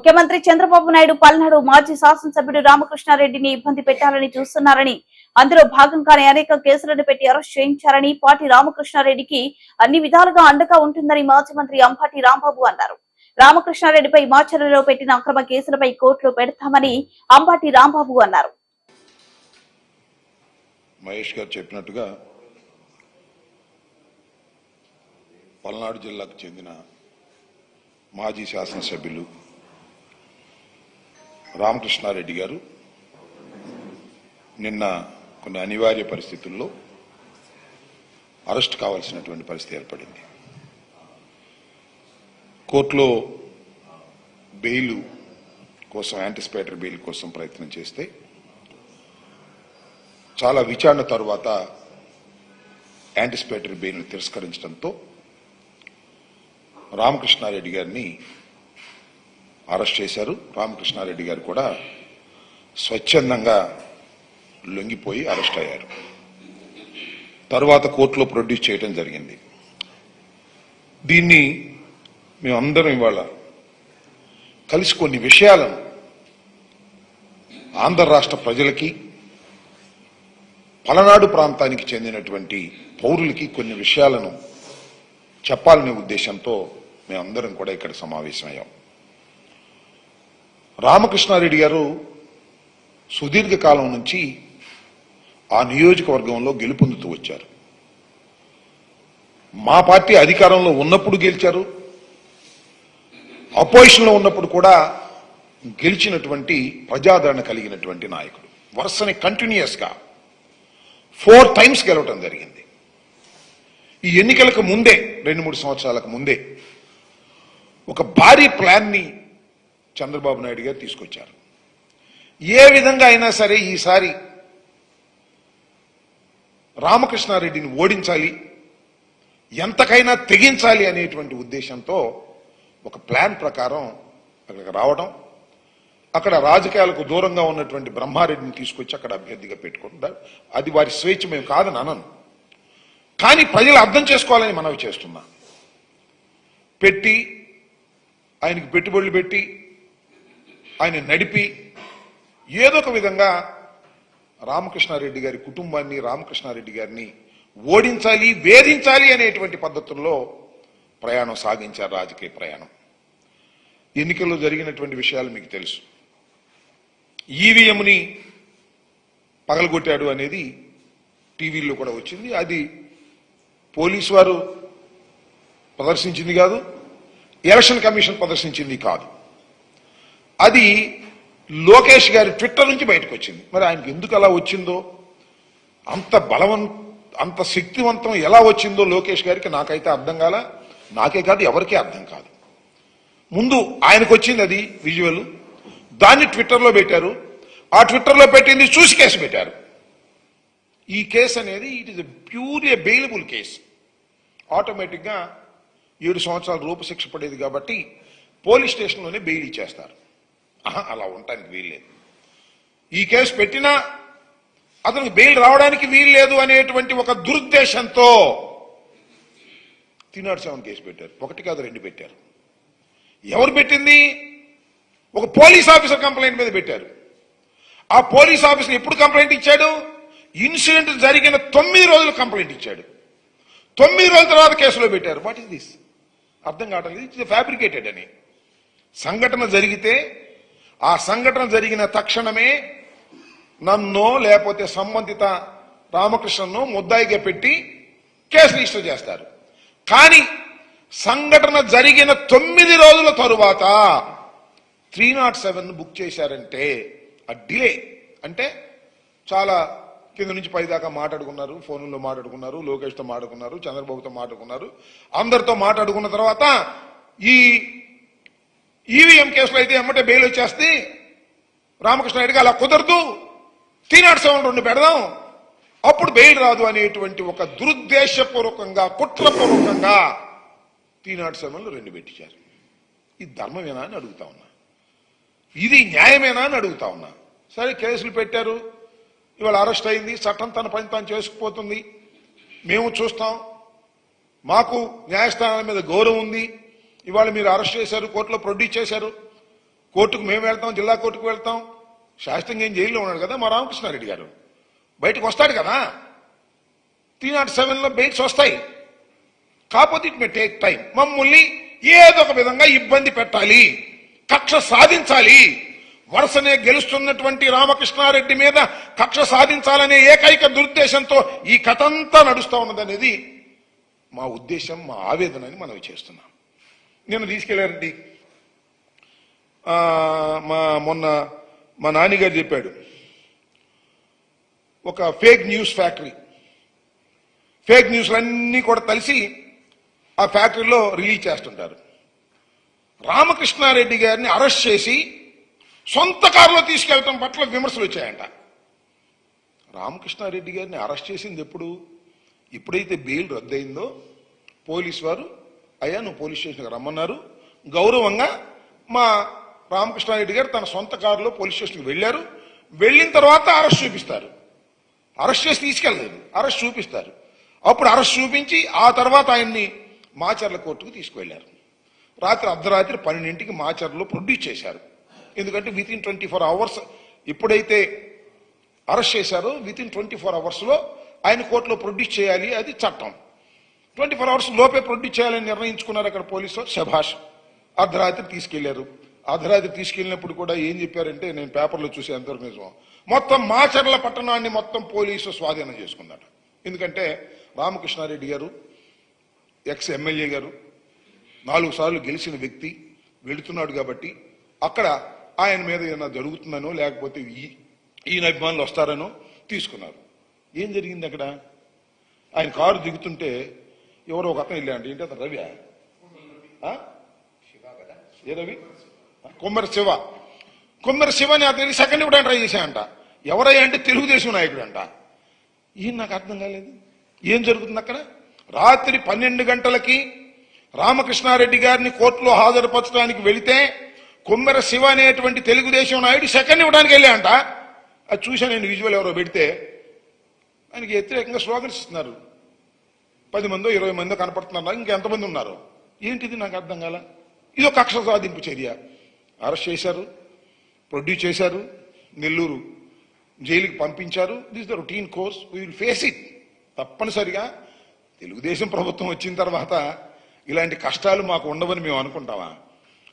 ముఖ్యమంత్రి చంద్రబాబు నాయుడు పల్నాడు మాజీ శాసనసభ్యుడు రామకృష్ణారెడ్డిని ఇబ్బంది పెట్టాలని చూస్తున్నారని అందులో భాగంగానే అనేక కేసులను పెట్టి అరెస్ట్ చేయించారని పార్టీ రామకృష్ణారెడ్డికి అన్ని విధాలుగా అండగా ఉంటుందని మాజీ మంత్రి అంపాటి రాంబాబు అన్నారు. రామకృష్ణారెడ్డిపై మాచర్లలో పెట్టిన అక్రమ కేసులపై కోర్టులో పెడతామని అంపాటి రాంబాబు అన్నారు. మహేష్ గారు చెప్పినట్టుగా పల్నాడు జిల్లాకు చెందిన మాజీ శాసనసభ్యులు రామకృష్ణారెడ్డి గారు నిన్న కొన్ని అనివార్య పరిస్థితుల్లో అరెస్ట్ కావాల్సినటువంటి పరిస్థితి ఏర్పడింది. కోర్టులో బెయిల్ కోసం యాంటిసిపేటరీ బెయిల్ కోసం ప్రయత్నం చేస్తే చాలా విచారణ తర్వాత యాంటిసిపేటరీ బెయిల్ను తిరస్కరించడంతో రామకృష్ణారెడ్డి గారిని అరెస్ట్ చేశారు. రామకృష్ణారెడ్డి గారు కూడా స్వచ్ఛందంగా లొంగిపోయి అరెస్ట్ అయ్యారు. తర్వాత కోర్టులో ప్రొడ్యూస్ చేయడం జరిగింది. దీన్ని మేమందరం ఇవాళ కలిసి కొన్ని విషయాలను ఆంధ్ర రాష్ట్ర ప్రజలకి పలనాడు ప్రాంతానికి చెందినటువంటి పౌరులకి కొన్ని విషయాలను చెప్పాలనే ఉద్దేశంతో మేమందరం కూడా ఇక్కడ సమావేశమయ్యాం. రామకృష్ణారెడ్డి గారు సుదీర్ఘకాలం నుంచి ఆ నియోజకవర్గంలో గెలుపొందుతూ వచ్చారు. మా పార్టీ అధికారంలో ఉన్నప్పుడు గెలిచారు. అపోజిషన్లో ఉన్నప్పుడు కూడా గెలిచినటువంటి ప్రజాదరణ కలిగినటువంటి నాయకుడు. వరుసని కంటిన్యూస్గా ఫోర్ టైమ్స్ గెలవటం జరిగింది. ఈ ఎన్నికలకు ముందే రెండు మూడు సంవత్సరాలకు ముందే ఒక భారీ ప్లాన్ని చంద్రబాబు నాయుడు గారు తీసుకొచ్చారు. ఏ విధంగా అయినా సరే ఈసారి రామకృష్ణారెడ్డిని ఓడించాలి ఎంతకైనా తెగించాలి అనేటువంటి ఉద్దేశంతో ఒక ప్లాన్ ప్రకారం అక్కడికి రావడం అక్కడ రాజకీయాలకు దూరంగా ఉన్నటువంటి బ్రహ్మారెడ్డిని తీసుకొచ్చి అక్కడ అభ్యర్థిగా పెట్టుకుంటారు. అది వారి స్వేచ్ఛ మేము కాదని అనను. కానీ ప్రజలు అర్థం చేసుకోవాలని మనవి చేస్తున్నా. పెట్టి ఆయనకి పెట్టుబడులు పెట్టి ఆయన నడిపి ఏదో ఒక విధంగా రామకృష్ణారెడ్డి గారి కుటుంబాన్ని రామకృష్ణారెడ్డి గారిని ఓడించాలి వేధించాలి అనేటువంటి పద్ధతుల్లో ప్రయాణం సాగించారు రాజకీయ ప్రయాణం. ఎన్నికల్లో జరిగినటువంటి విషయాలు మీకు తెలుసు. ఈవీఎంని పగలగొట్టాడు అనేది టీవీల్లో కూడా వచ్చింది. అది పోలీసు వారు ప్రదర్శించింది కాదు ఎలక్షన్ కమిషన్ ప్రదర్శించింది కాదు. అది లోకేష్ గారి ట్విట్టర్ నుంచి బయటకు వచ్చింది మరి ఆయనకి ఎందుకు అలా వచ్చిందో? అంత బలవం అంత శక్తివంతం ఎలా వచ్చిందో లోకేష్ గారికి నాకైతే అర్థం కాల నాకే కాదు ఎవరికీ అర్థం కాదు. ముందు ఆయనకు వచ్చింది అది విజువల్ దాన్ని ట్విట్టర్లో పెట్టారు. ఆ ట్విట్టర్లో పెట్టింది చూసి కేసు పెట్టారు. ఈ కేసు అనేది it is pure a bailable case ఆటోమేటిక్గా ఏడు సంవత్సరాల రూపశిక్ష పడేది కాబట్టి పోలీస్ స్టేషన్లోనే బెయిల్ ఇచ్చేస్తారు. అలా ఉండటానికి వీల్లేదు. ఈ కేసు పెట్టినా అతనికి బెయిల్ రావడానికి వీల్లేదు అనేటువంటి ఒక దురుద్దేశంతో తినాడు సెవెన్ కేసు పెట్టారు. ఒకటి కాదు రెండు పెట్టారు. ఎవరు పెట్టింది? ఒక పోలీస్ ఆఫీసర్ కంప్లైంట్ మీద పెట్టారు. ఆ పోలీస్ ఆఫీసర్ ఎప్పుడు కంప్లైంట్ ఇచ్చాడు? ఇన్సిడెంట్ జరిగిన తొమ్మిది రోజులు కంప్లైంట్ ఇచ్చాడు. తొమ్మిది రోజుల తర్వాత కేసులో పెట్టారు. వాట్ ఇస్ దిస్ అర్థం కావట్లేదు. ఇట్స్ ఫ్యాబ్రికేటెడ్ అని. సంఘటన జరిగితే ఆ సంఘటన జరిగిన తక్షణమే నన్ను లేకపోతే సంబంధిత రామకృష్ణను ముద్దాయిగా పెట్టి కేసు రిజిస్టర్ చేస్తారు. కానీ సంఘటన జరిగిన తొమ్మిది రోజుల తరువాత త్రీ నాట్ సెవెన్ బుక్ చేశారంటే ఆ డిలే. అంటే చాలా కింద నుంచి పైదాకా మాట్లాడుకున్నారు ఫోన్లో మాట్లాడుకున్నారు లోకేష్తో మాట్లాడుకున్నారు చంద్రబాబుతో మాట్లాడుకున్నారు. అందరితో మాట్లాడుకున్న తర్వాత ఈ ఈవీఎం కేసులో అయితే ఎమ్మటే బెయిల్ వచ్చేస్తే రామకృష్ణ రెడ్డికి అలా కుదరదు. త్రీ సెవెన్ రెండు పెడదాం. అప్పుడు బెయిల్ రాదు అనేటువంటి ఒక దురుద్దేశపూర్వకంగా కుట్రపూర్వకంగా త్రీ సెవెన్లు రెండు పెట్టించారు. ఇది ధర్మమేనా అని అడుగుతా ఉన్నా. ఇది న్యాయమేనా అని అడుగుతా ఉన్నా. సరే కేసులు పెట్టారు. ఇవాళ అరెస్ట్ అయింది. చట్టం తన పని తాను చేసుకుపోతుంది. మేము చూస్తాం. మాకు న్యాయస్థానాల మీద గౌరవం ఉంది. ఇవాళ మీరు అరెస్ట్ చేశారు కోర్టులో ప్రొడ్యూస్ చేశారు. కోర్టుకు మేము వెళ్తాం జిల్లా కోర్టుకు వెళ్తాం. శాస్త్రంగా ఏం జైల్లో ఉన్నాడు కదా మా రామకృష్ణారెడ్డి గారు. బయటకు వస్తాడు కదా. త్రీ నాట్ సెవెన్లో బెయిల్స్ వస్తాయి. కాకపోతే ఇట్ మే టేక్ టైం మమ్మల్ని ఏదో ఒక విధంగా ఇబ్బంది పెట్టాలి కక్ష సాధించాలి. వరుసనే గెలుస్తున్నటువంటి రామకృష్ణారెడ్డి మీద కక్ష సాధించాలనే ఏకైక దురుద్దేశంతో ఈ కథ అంతా నడుస్తూ ఉన్నదనేది మా ఉద్దేశం మా ఆవేదన అని మనం చేస్తున్నాం. నేను తీసుకెళ్ళానండి. మా మొన్న మా నాన్నగారు చెప్పాడు. ఒక ఫేక్ న్యూస్ ఫ్యాక్టరీ. ఫేక్ న్యూస్లన్నీ కూడా కలిసి ఆ ఫ్యాక్టరీలో రిలీజ్ చేస్తుంటారు. రామకృష్ణారెడ్డి గారిని అరెస్ట్ చేసి సొంత కారులో తీసుకెళ్తాం పట్ల విమర్శలు వచ్చాయంట. రామకృష్ణారెడ్డి గారిని అరెస్ట్ చేసింది ఎప్పుడు? ఎప్పుడైతే బెయిల్ రద్దయిందో పోలీస్ వారు అయ్యా నువ్వు పోలీస్ స్టేషన్కి రమ్మన్నారు. గౌరవంగా మా రామకృష్ణారెడ్డి గారు తన సొంత కారులో పోలీస్ స్టేషన్కి వెళ్ళారు. వెళ్ళిన తర్వాత అరెస్ట్ చూపిస్తారు. అరెస్ట్ చేసి తీసుకెళ్ళలేదు. అరెస్ట్ చూపిస్తారు. అప్పుడు అరెస్ట్ చూపించి ఆ తర్వాత ఆయన్ని మాచర్ల కోర్టుకు తీసుకువెళ్ళారు. రాత్రి అర్ధరాత్రి పన్నెండింటికి మాచర్లో ప్రొడ్యూస్ చేశారు. ఎందుకంటే within twenty four hours ఎప్పుడైతే అరెస్ట్ చేశారో విత్ ఇన్ ట్వంటీ ఫోర్ అవర్స్లో ఆయన కోర్టులో ప్రొడ్యూస్ చేయాలి అది చట్టం. ట్వంటీ ఫోర్ అవర్స్ లోపే ప్రొడ్యూస్ చేయాలని నిర్ణయించుకున్నారు అక్కడ పోలీసు శభాష్. అర్ధరాత్రి తీసుకెళ్ళారు. అర్ధరాత్రి తీసుకెళ్ళినప్పుడు కూడా ఏం చెప్పారంటే నేను పేపర్లో చూసే ఎంతవరకు నిజం. మొత్తం మాచర్ల పట్టణాన్ని మొత్తం పోలీసు స్వాధీనం చేసుకున్నాడు ఎందుకంటే రామకృష్ణారెడ్డి గారు ఎక్స్ ఎమ్మెల్యే గారు నాలుగు సార్లు గెలిచిన వ్యక్తి వెళుతున్నాడు కాబట్టి అక్కడ ఆయన మీద ఏమైనా జరుగుతుందనో లేకపోతే ఈ- ఈయన అభిమానులు వస్తారనో తీసుకున్నారు. ఏం జరిగింది అక్కడ? ఆయన కారు దిగుతుంటే ఎవరో ఒక అతను వెళ్ళాడు ఏంటి అతను? రవి ఏ రవి? ఆ, కొమ్మరి శివ. కొమ్మరి శివని అతని సెకండ్ ఇవ్వడానికి ట్రై చేశాయంట ఎవరయ్యా అంటే తెలుగుదేశం నాయకుడు అంట. ఈయన నాకు అర్థం కాలేదు. ఏం జరుగుతుంది అక్కడ? రాత్రి పన్నెండు గంటలకి రామకృష్ణారెడ్డి గారిని కోర్టులో హాజరుపరచడానికి వెళితే కొమ్మెర శివ అనేటువంటి తెలుగుదేశం నాయుడు సెకండ్ ఇవ్వడానికి వెళ్ళాయంట అది చూశాను నేను విజువల్ ఎవరో పెడితే. ఆయనకి వ్యతిరేకంగా స్లోగన్స్ ఇస్తున్నారు. పది మందో ఇరవై మందో కనపడుతున్నారు? ఇంకెంతమంది ఉన్నారు? ఏంటిది నాకు అర్థం కాల? ఇది ఒక కక్ష సాధింపు చర్య. అరెస్ట్ చేశారు ప్రొడ్యూస్ చేశారు నెల్లూరు జైలుకి పంపించారు. This the routine course we will face it తప్పనిసరిగా. తెలుగుదేశం ప్రభుత్వం వచ్చిన తర్వాత ఇలాంటి కష్టాలు మాకు ఉండవని మేము అనుకుంటామా?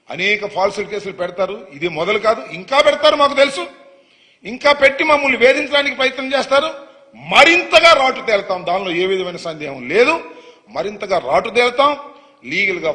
అనేక ఫాల్స్ కేసులు పెడతారు. ఇది మొదలు కాదు ఇంకా పెడతారు మాకు తెలుసు. ఇంకా పెట్టి మమ్మల్ని వేధించడానికి ప్రయత్నం చేస్తారు. మరింతగా రాటు తేలుతాం. దానిలో ఏ విధమైన సందేహం లేదు. మరింతగా రాటు తేలుతాం. లీగల్గా